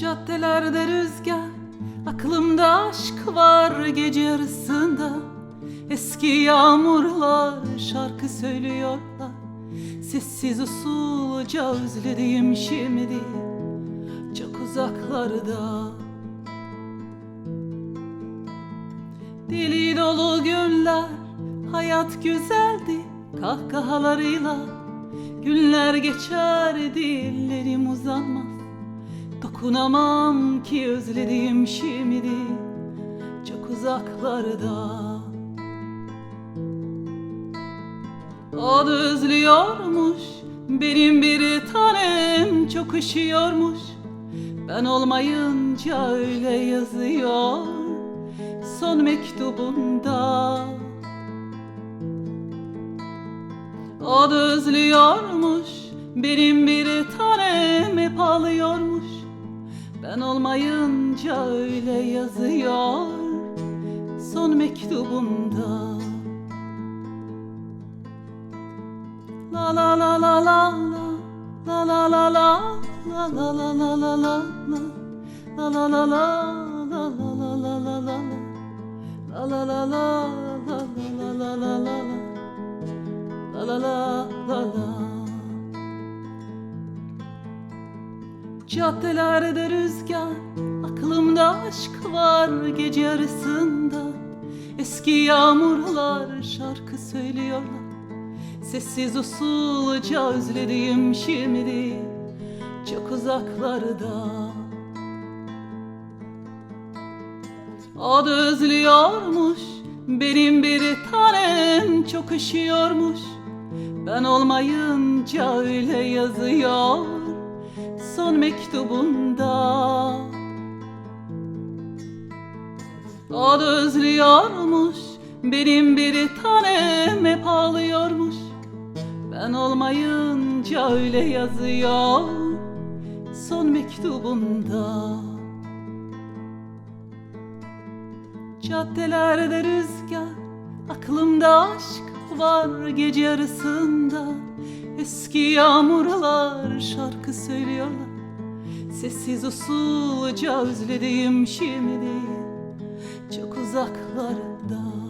Caddelerde rüzgar, aklımda aşk var gece yarısında. Eski yağmurlar şarkı söylüyorlar Sessiz usulca özlediğim şimdi. Çok uzaklarda. Deli dolu günler Hayat güzeldi kahkahalarıyla. Günler geçer dillerim uzanmaz Dokunamam ki özlediğim şimdi Çok uzaklarda. O da özlüyormuş Benim bir tanem çok üşüyormuş. Ben olmayınca öyle yazıyor Son mektubunda. O da özlüyormuş Benim bir tanem hep ağlıyormuş Ben olmayınca öyle yazıyor Son la la La la la la La la la la la la La la la la La la la la la la La la la la La la la la la Caddelerde rüzgar Aklımda aşk var gece yarısında. Eski yağmurlar şarkı söylüyorlar Sessiz usulca özlediğim şimdi. Çok uzaklarda. O da özlüyormuş Benim bir tanem çok üşüyormuş. Ben olmayınca öyle yazıyor Son mektubunda. O da özlüyormuş Benim bir tanem hep ağlıyormuş. Ben olmayınca öyle yazıyor Son mektubunda. Caddelerde rüzgar Aklımda aşk var gece yarısında Eski yağmurlar şarkı söylüyorlar. Sessiz usulca özlediğim şimdi. Çok uzaklarda